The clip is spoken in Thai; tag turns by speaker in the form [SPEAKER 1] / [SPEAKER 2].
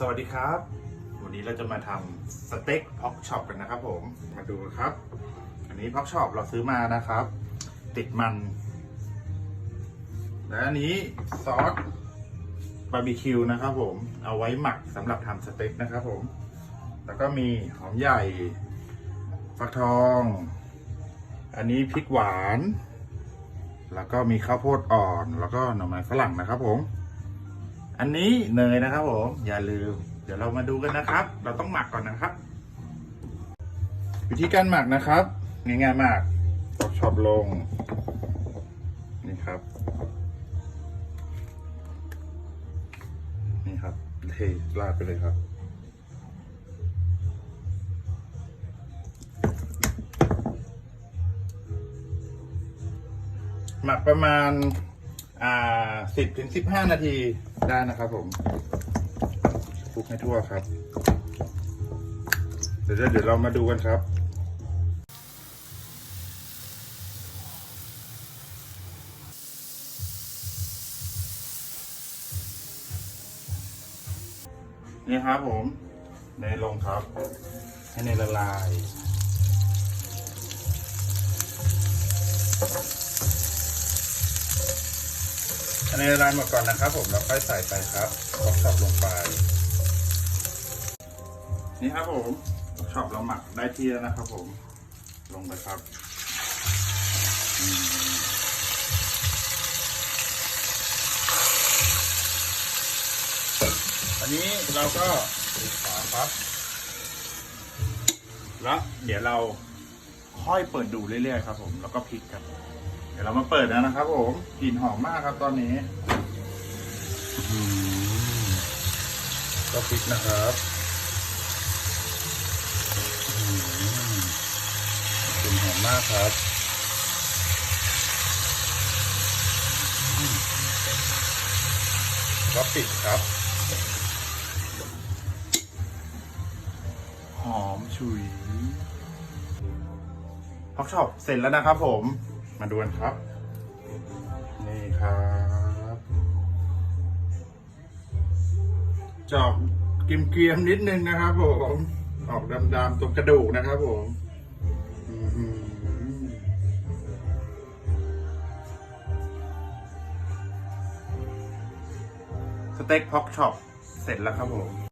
[SPEAKER 1] สวัสดีครับ วันนี้เราจะมาทำสเต็กพ็อกช็อปกันนะครับ ผม มาดูครับ อันนี้พ็อกช็อปเราซื้อมานะครับ ติดมัน และอันนี้ซอสบาร์บีคิวนะครับ ผม เอาไว้หมักสำหรับทำสเต็กนะครับ ผม แล้วก็มีหอมใหญ่ ฟักทอง อันนี้พริกหวาน แล้วก็มีข้าวโพดอ่อน แล้วก็หน่อไม้ฝรั่งนะครับ ผม อันนี้เนยนะครับผมอย่าลืม เดี๋ยวเรามาดูกันนะครับ เราต้องหมักก่อนนะครับ วิธีการหมักนะครับง่ายๆมากตอกช็อปลง นี่ครับ นี่ครับเทราดไปเลยครับหมักประมาณ อ่าสิบถึงสิบห้านาทีได้นะครับผมคลุกให้ทั่วครับ เดี๋ยวเดี๋ยวเรามาดูกันครับนี่ครับผมเนยลงครับ ให้เนยละลาย อันนี้ร้านหมดก่อนนะครับ ผมแล้วค่อยใส่ไปครับลอกช็อปลงไป นี่ครับผมช็อปเราหมักได้ที่แล้วนะครับ ผมลงไปครับอืมอันนี้เราก็ปิดฝาครับ แล้วเดี๋ยวเราค่อยเปิดดูเรื่อยๆครับ ผมแล้วก็พลิกครับเดี๋ยวเรามาเปิดแล้วนะครับผมกลิ่นหอมมากครับตอนนี้อื้อหือก็พริกนะครับอื้อหือกลิ่นหอมมากครับอืมก็ปิดครับ หอมฉุยพ็อกช็อปเสร็จแล้วนะครับผม มาดูกันครับ นี่ครับจอกเกรียมนิดนึงนะครับผมออกดำๆตรงกระดูกนะครับผมสเต็กพ็อกช็อปเสร็จแล้วครับผม